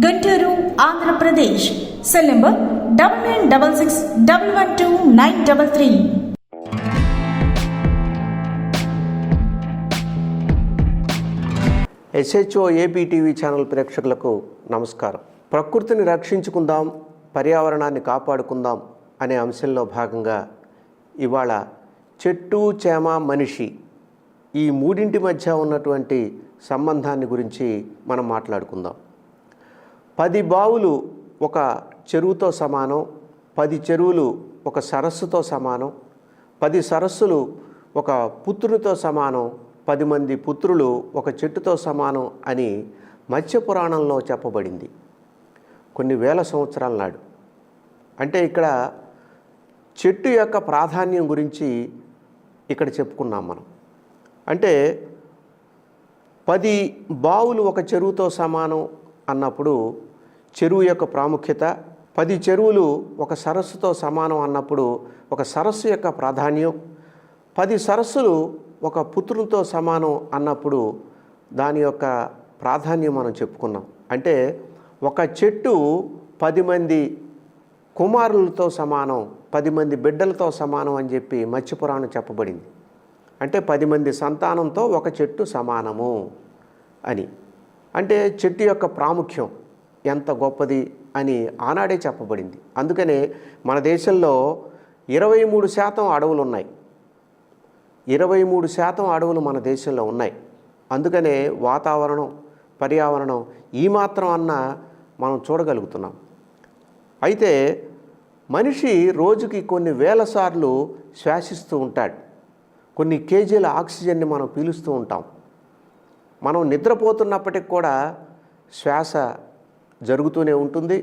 Guntur Andhra Pradesh. Cell number double nine double six double one two nine double three. SHO AP TV channel ప్రేక్షకులకు నమస్కారం. ప్రకృతిని రక్షించుకుందాం పర్యావరణాన్ని కాపాడుకుందాం అనే అంశంలో భాగంగా ఇవాళ చెట్టు చేమ మనిషి ఈ మూడింటి మధ్య ఉన్నటువంటి సంబంధాన్ని గురించి మనం మాట్లాడుకుందాం. పది బావులు ఒక చెరువుతో సమానం పది చెరువులు ఒక సరస్సుతో సమానం పది సరస్సులు ఒక పుత్రునితో సమానం పది మంది పుత్రులు ఒక చెట్టుతో సమానం అని మత్స్య పురాణంలో చెప్పబడింది. కొన్ని వేల సంవత్సరాల నాడు. అంటే ఇక్కడ చెట్టు యొక్క ప్రాధాన్యం గురించి ఇక్కడ చెప్పుకున్నాం మనం. అంటే పది బావులు ఒక చెరువుతో సమానం అన్నప్పుడు చెరువు యొక్క ప్రాముఖ్యత పది చెరువులు ఒక సరస్సుతో సమానం అన్నప్పుడు ఒక సరస్సు యొక్క ప్రాధాన్యం పది సరస్సులు ఒక పుత్రునితో సమానం అన్నప్పుడు దాని యొక్క ప్రాధాన్యం మనం చెప్పుకున్నాం. అంటే ఒక చెట్టు పది మంది కుమారులతో సమానం పది మంది బిడ్డలతో సమానం అని చెప్పి మత్స్యపురాణం చెప్పబడింది. అంటే పది మంది సంతానంతో ఒక చెట్టు సమానము అని. అంటే చెట్టు యొక్క ప్రాముఖ్యం ఎంత గొప్పది అని ఆనాడే చెప్పబడింది. అందుకనే మన దేశంలో ఇరవై మూడు శాతం అడవులు ఉన్నాయి ఇరవై మూడు శాతం అడవులు మన దేశంలో ఉన్నాయి. అందుకనే వాతావరణం పర్యావరణం ఈ మాత్రం అన్న మనం చూడగలుగుతున్నాం. అయితే మనిషి రోజుకి కొన్ని వేల సార్లు శ్వాసిస్తూ ఉంటాడు. కొన్ని కేజీల ఆక్సిజన్ని మనం పీలుస్తూ ఉంటాం. మనం నిద్రపోతున్నప్పటికి కూడా శ్వాస జరుగుతూనే ఉంటుంది.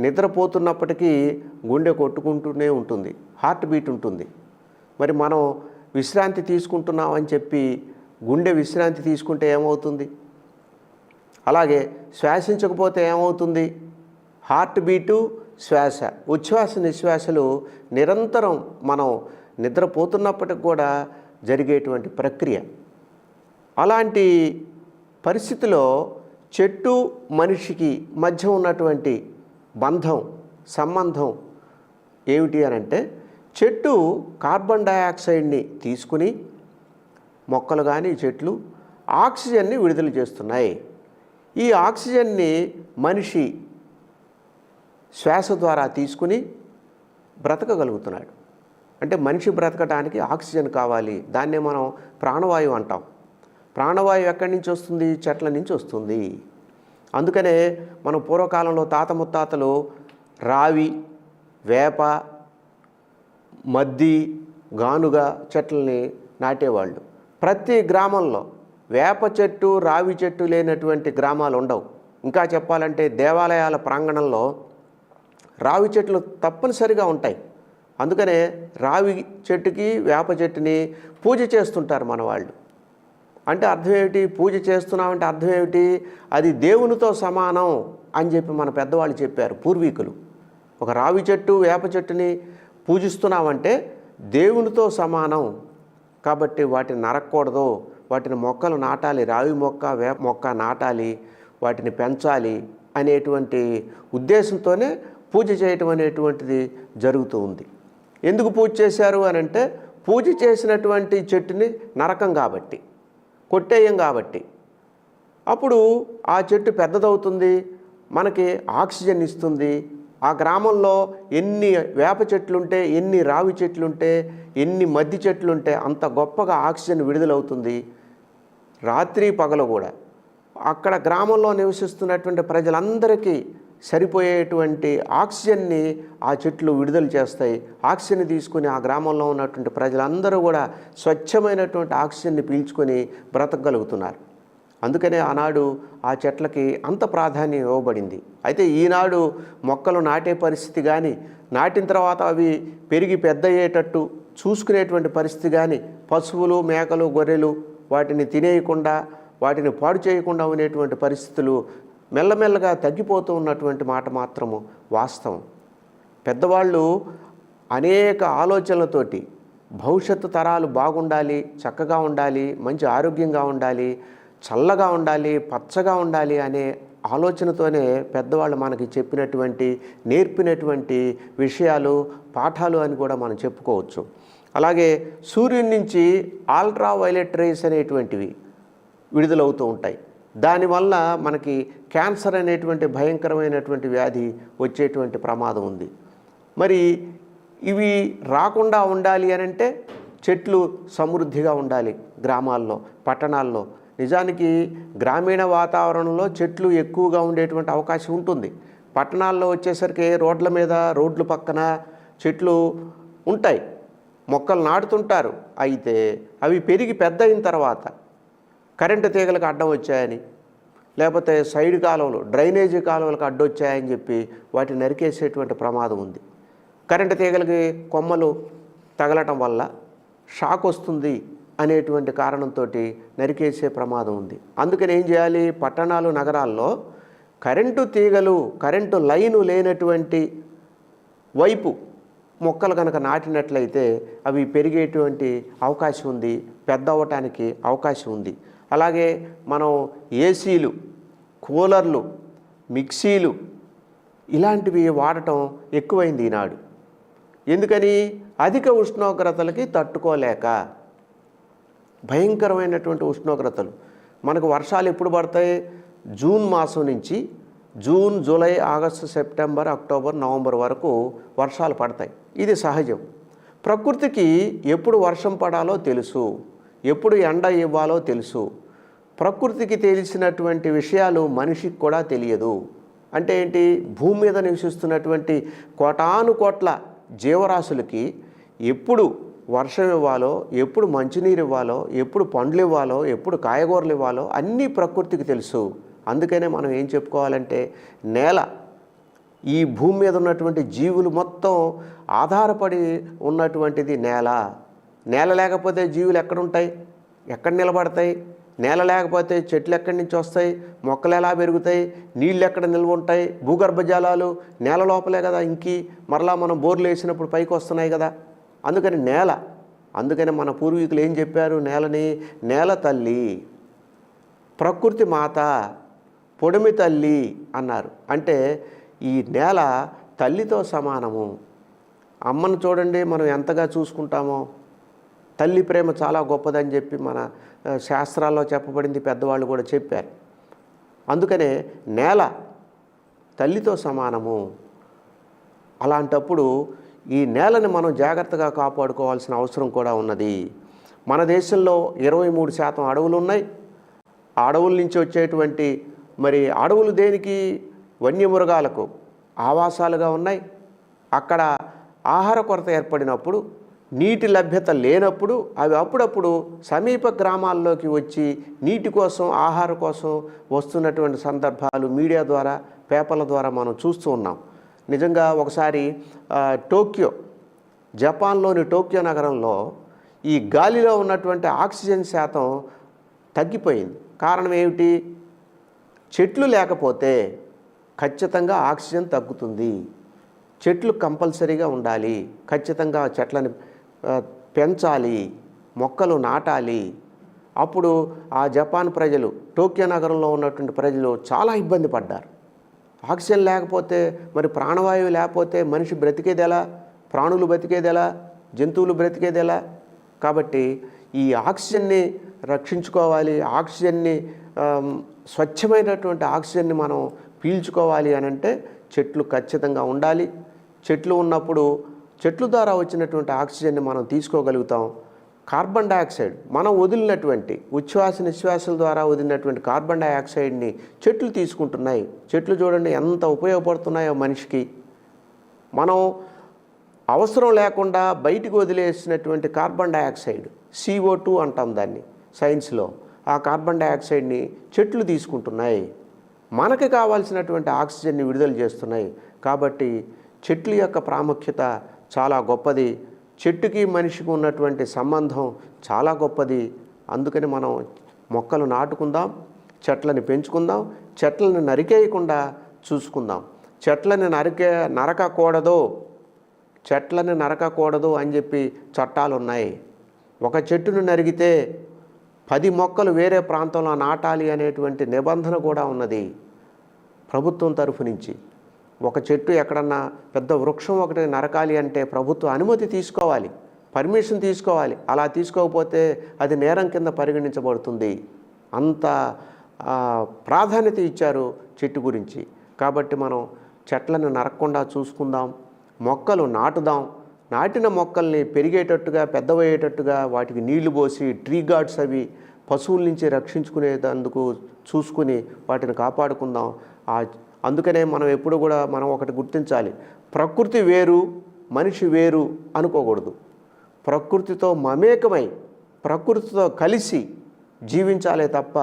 నిద్రపోతున్నప్పటికీ గుండె కొట్టుకుంటూనే ఉంటుంది. హార్ట్ బీట్ ఉంటుంది. మరి మనం విశ్రాంతి తీసుకుంటున్నామని చెప్పి గుండె విశ్రాంతి తీసుకుంటే ఏమవుతుంది? అలాగే శ్వాసించకపోతే ఏమవుతుంది? హార్ట్ బీటు శ్వాస ఉచ్ఛ్వాస నిశ్వాసలు నిరంతరం మనం నిద్రపోతున్నప్పటికి కూడా జరిగేటువంటి ప్రక్రియ. అలాంటి పరిస్థితిలో చెట్టు మనిషికి మధ్య ఉన్నటువంటి బంధం సంబంధం ఏమిటి అని అంటే చెట్టు కార్బన్ డయాక్సైడ్ని తీసుకుని మొక్కలు కానీ చెట్లు ఆక్సిజన్ని విడుదల చేస్తున్నాయి. ఈ ఆక్సిజన్ని మనిషి శ్వాస ద్వారా తీసుకుని బ్రతకగలుగుతున్నాడు. అంటే మనిషి బ్రతకడానికి ఆక్సిజన్ కావాలి దాన్నే మనం ప్రాణవాయువు అంటాం. ప్రాణవాయువు ఎక్కడి నుంచి వస్తుంది? చెట్ల నుంచి వస్తుంది. అందుకనే మనం పూర్వకాలంలో తాత ముత్తాతలు రావి వేప మద్ది గానుగ చెట్లని నాటేవాళ్ళు. ప్రతి గ్రామంలో వేప చెట్టు రావి చెట్టు లేనటువంటి గ్రామాలు ఉండవు. ఇంకా చెప్పాలంటే దేవాలయాల ప్రాంగణంలో రావి చెట్లు తప్పనిసరిగా ఉంటాయి. అందుకనే రావి చెట్టుకి వేప చెట్టుని పూజ చేస్తుంటారు మన వాళ్ళు అంటే అర్థం ఏమిటి? పూజ చేస్తున్నామంటే అర్థం ఏమిటి? అది దేవునితో సమానం అని చెప్పి మన పెద్దవాళ్ళు చెప్పారు పూర్వీకులు. ఒక రావి చెట్టు వేప చెట్టుని పూజిస్తున్నామంటే దేవునితో సమానం. కాబట్టి వాటిని నరకూడదు. వాటిని మొక్కలు నాటాలి. రావి మొక్క వేప మొక్క నాటాలి. వాటిని పెంచాలి అనేటువంటి ఉద్దేశంతోనే పూజ చేయటం అనేటువంటిది జరుగుతూ ఉంది. ఎందుకు పూజ చేశారు అని అంటే పూజ చేసినటువంటి చెట్టుని నరకం కాబట్టి. కొట్టేయం కాబట్టి. అప్పుడు ఆ చెట్టు పెద్దదవుతుంది మనకి ఆక్సిజన్ ఇస్తుంది. ఆ గ్రామంలో ఎన్ని వేప చెట్లుంటే ఎన్ని రావి చెట్లుంటే ఎన్ని మద్ది చెట్లుంటే అంత గొప్పగా ఆక్సిజన్ విడుదలవుతుంది. రాత్రి పగలు కూడా. అక్కడ గ్రామంలో నివసిస్తున్నటువంటి ప్రజలందరికీ సరిపోయేటువంటి ఆక్సిజన్ని ఆ చెట్లు విడుదల చేస్తాయి. ఆక్సిజన్ తీసుకుని ఆ గ్రామంలో ఉన్నటువంటి ప్రజలందరూ కూడా స్వచ్ఛమైనటువంటి ఆక్సిజన్ని పీల్చుకొని బ్రతకగలుగుతున్నారు. అందుకనే ఆనాడు ఆ చెట్లకి అంత ప్రాధాన్యం ఇవ్వబడింది. అయితే ఈనాడు మొక్కలు నాటే పరిస్థితి కానీ నాటిన తర్వాత అవి పెరిగి పెద్ద అయ్యేటట్టు చూసుకునేటువంటి పరిస్థితి కానీ పశువులు మేకలు గొర్రెలు వాటిని తినేయకుండా వాటిని పాడు చేయకుండా ఉండేటువంటి పరిస్థితులు మెల్లమెల్లగా తగ్గిపోతూ ఉన్నటువంటి మాట మాత్రము వాస్తవం. పెద్దవాళ్ళు అనేక ఆలోచనలతోటి భవిష్యత్తు తరాలు బాగుండాలి చక్కగా ఉండాలి మంచి ఆరోగ్యంగా ఉండాలి చల్లగా ఉండాలి పచ్చగా ఉండాలి అనే ఆలోచనతోనే పెద్దవాళ్ళు మనకి చెప్పినటువంటి నేర్పినటువంటి విషయాలు పాఠాలు అని కూడా మనం చెప్పుకోవచ్చు. అలాగే సూర్యుడి నుంచి ఆల్ట్రా వైలెట్ రేస్ అనేటువంటివి విడుదలవుతూ ఉంటాయి. దానివల్ల మనకి క్యాన్సర్ అనేటువంటి భయంకరమైనటువంటి వ్యాధి వచ్చేటువంటి ప్రమాదం ఉంది. మరి ఇవి రాకుండా ఉండాలి అని అంటే చెట్లు సమృద్ధిగా ఉండాలి గ్రామాల్లో పట్టణాల్లో. నిజానికి గ్రామీణ వాతావరణంలో చెట్లు ఎక్కువగా ఉండేటువంటి అవకాశం ఉంటుంది. పట్టణాల్లో వచ్చేసరికి రోడ్ల మీద రోడ్ల పక్కన చెట్లు ఉంటాయి. మొక్కలు నాటుతుంటారు. అయితే అవి పెరిగి పెద్ద అయిన తర్వాత కరెంటు తీగలకు అడ్డం వచ్చాయని లేకపోతే సైడ్ కాలువలు డ్రైనేజీ కాలువలకు అడ్డొచ్చాయని చెప్పి వాటిని నరికేసేటువంటి ప్రమాదం ఉంది. కరెంటు తీగలకి కొమ్మలు తగలటం వల్ల షాక్ వస్తుంది అనేటువంటి కారణంతో నరికేసే ప్రమాదం ఉంది. అందుకని ఏం చేయాలి? పట్టణాలు నగరాల్లో కరెంటు తీగలు కరెంటు లైను లేనటువంటి వైపు మొక్కలు కనుక నాటినట్లయితే అవి పెరిగేటువంటి అవకాశం ఉంది పెద్ద అవటానికి అవకాశం ఉంది. అలాగే మనం ఏసీలు కూలర్లు మిక్సీలు ఇలాంటివి వాడటం ఎక్కువైంది ఈనాడు. ఎందుకని? అధిక ఉష్ణోగ్రతలకి తట్టుకోలేక. భయంకరమైనటువంటి ఉష్ణోగ్రతలు. మనకు వర్షాలు ఎప్పుడు పడతాయి? జూన్ మాసం నుంచి June July August September October November వరకు వర్షాలు పడతాయి. ఇది సహజం. ప్రకృతికి ఎప్పుడు వర్షం పడాలో తెలుసు. ఎప్పుడు ఎండ ఇవ్వాలో తెలుసు. ప్రకృతికి తెలిసినటువంటి విషయాలు మనిషికి కూడా తెలియదు. అంటే ఏంటి? భూమి మీద నివసిస్తున్నటువంటి కోటాను కోట్ల జీవరాశులకి ఎప్పుడు వర్షం ఇవ్వాలో ఎప్పుడు మంచినీరు ఇవ్వాలో ఎప్పుడు పండ్లు ఇవ్వాలో ఎప్పుడు కాయగూరలు ఇవ్వాలో అన్నీ ప్రకృతికి తెలుసు. అందుకనే మనం ఏం చెప్పుకోవాలంటే నేల. ఈ భూమి మీద ఉన్నటువంటి జీవులు మొత్తం ఆధారపడి ఉన్నటువంటిది నేల. నేల లేకపోతే జీవులు ఎక్కడుంటాయి ఎక్కడ నిలబడతాయి? నేల లేకపోతే చెట్లు ఎక్కడి నుంచి వస్తాయి? మొక్కలు ఎలా పెరుగుతాయి? నీళ్ళు ఎక్కడ నిల్వ ఉంటాయి? భూగర్భ జలాలు నేల లోపలే కదా ఇంకి మరలా మనం బోర్లు వేసినప్పుడు పైకి వస్తున్నాయి కదా. అందుకని నేల అందుకని మన పూర్వీకులు ఏం చెప్పారు? నేలని నేల తల్లి ప్రకృతి మాత పొడిమి తల్లి అన్నారు. అంటే ఈ నేల తల్లితో సమానము. అమ్మను చూడండి మనం ఎంతగా చూసుకుంటామో. తల్లి ప్రేమ చాలా గొప్పదని చెప్పి మన శాస్త్రాల్లో చెప్పబడింది పెద్దవాళ్ళు కూడా చెప్పారు. అందుకనే నేల తల్లితో సమానము. అలాంటప్పుడు ఈ నేలని మనం జాగ్రత్తగా కాపాడుకోవాల్సిన అవసరం కూడా ఉన్నది. మన దేశంలో ఇరవై మూడు శాతం అడవులు ఉన్నాయి. ఆ అడవుల నుంచి వచ్చేటువంటి మరి అడవులు దేనికి? వన్యమృగాలకు ఆవాసాలుగా ఉన్నాయి. అక్కడ ఆహార కొరత ఏర్పడినప్పుడు నీటి లభ్యత లేనప్పుడు అవి అప్పుడప్పుడు సమీప గ్రామాల్లోకి వచ్చి నీటి కోసం ఆహార కోసం వస్తున్నటువంటి సందర్భాలు మీడియా ద్వారా పేపర్ల ద్వారా మనం చూస్తూ ఉన్నాం. నిజంగా ఒకసారి టోక్యో జపాన్లోని టోక్యో నగరంలో ఈ గాలిలో ఉన్నటువంటి ఆక్సిజన్ శాతం తగ్గిపోయింది. కారణం ఏమిటి? చెట్లు లేకపోతే ఖచ్చితంగా ఆక్సిజన్ తగ్గుతుంది. చెట్లు కంపల్సరీగా ఉండాలి. ఖచ్చితంగా చెట్లను పెంచాలి మొక్కలు నాటాలి. అప్పుడు ఆ జపాన్ ప్రజలు టోక్యో నగరంలో ఉన్నటువంటి ప్రజలు చాలా ఇబ్బంది పడ్డారు. ఆక్సిజన్ లేకపోతే మరి ప్రాణవాయువు లేకపోతే మనిషి బ్రతికేది ఎలా? ప్రాణులు బ్రతికేది ఎలా? జంతువులు బ్రతికేది ఎలా? కాబట్టి ఈ ఆక్సిజన్ని రక్షించుకోవాలి ఆక్సిజన్ని స్వచ్ఛమైనటువంటి ఆక్సిజన్ని మనం పీల్చుకోవాలి అని అంటే చెట్లు ఖచ్చితంగా ఉండాలి. చెట్లు ఉన్నప్పుడు చెట్లు ద్వారా వచ్చినటువంటి ఆక్సిజన్ని మనం తీసుకోగలుగుతాం. కార్బన్ డయాక్సైడ్ మనం వదిలినటువంటి ఉచ్ఛ్వాస నిశ్వాసాల ద్వారా వదిలినటువంటి కార్బన్ డయాక్సైడ్ని చెట్లు తీసుకుంటున్నాయి. చెట్లు చూడండి ఎంత ఉపయోగపడుతున్నాయో మనిషికి. మనం అవసరం లేకుండా బయటికి వదిలేసినటువంటి carbon dioxide C O two అంటాం దాన్ని సైన్స్లో. ఆ కార్బన్ డయాక్సైడ్ని చెట్లు తీసుకుంటున్నాయి. మనకి కావాల్సినటువంటి ఆక్సిజన్ని విడుదల చేస్తున్నాయి. కాబట్టి చెట్ల యొక్క ప్రాముఖ్యత చాలా గొప్పది. చెట్టుకి మనిషికి ఉన్నటువంటి సంబంధం చాలా గొప్పది. అందుకని మనం మొక్కలు నాటుకుందాం చెట్లని పెంచుకుందాం చెట్లను నరికేయకుండా చూసుకుందాం. చెట్లని నరికే నరకకూడదు. చెట్లని నరకకూడదు అని చెప్పి చట్టాలు ఉన్నాయి ఒక చెట్టును నరిగితే పది మొక్కలు వేరే ప్రాంతంలో నాటాలి అనేటువంటి నిబంధన కూడా ఉన్నది ప్రభుత్వం తరఫు నుంచి. ఒక చెట్టు ఎక్కడన్నా పెద్ద వృక్షం ఒకటి నరకాలి అంటే ప్రభుత్వం అనుమతి తీసుకోవాలి పర్మిషన్ తీసుకోవాలి. అలా తీసుకోకపోతే అది నేరం కింద పరిగణించబడుతుంది. అంత ప్రాధాన్యత ఇచ్చారు చెట్టు గురించి. కాబట్టి మనం చెట్లను నరకకుండా చూసుకుందాం మొక్కలు నాటుదాం. నాటిన మొక్కల్ని పెరిగేటట్టుగా పెద్దవయ్యేటట్టుగా వాటికి నీళ్ళు పోసి ట్రీ గార్డ్స్ అవి పశువుల నుంచి రక్షించుకునేందుకు చూసుకుని వాటిని కాపాడుకుందాం. ఆ అందుకనే మనం ఎప్పుడు కూడా మనం ఒకటి గుర్తించాలి. ప్రకృతి వేరు మనిషి వేరు అనుకోకూడదు. ప్రకృతితో మమేకమై ప్రకృతితో కలిసి జీవించాలే తప్ప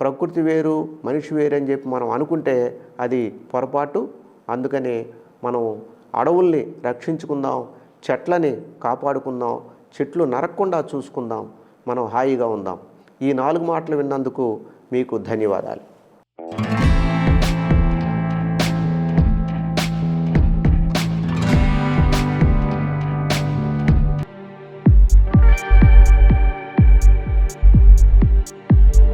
ప్రకృతి వేరు మనిషి వేరు అని చెప్పి మనం అనుకుంటే అది పొరపాటు. అందుకని మనం అడవుల్ని రక్షించుకుందాం చెట్లని కాపాడుకుందాం చెట్లు నరక్కుండా చూసుకుందాం. మనం హాయిగా ఉందాం. ఈ నాలుగు మాటలు విన్నందుకు మీకు ధన్యవాదాలు.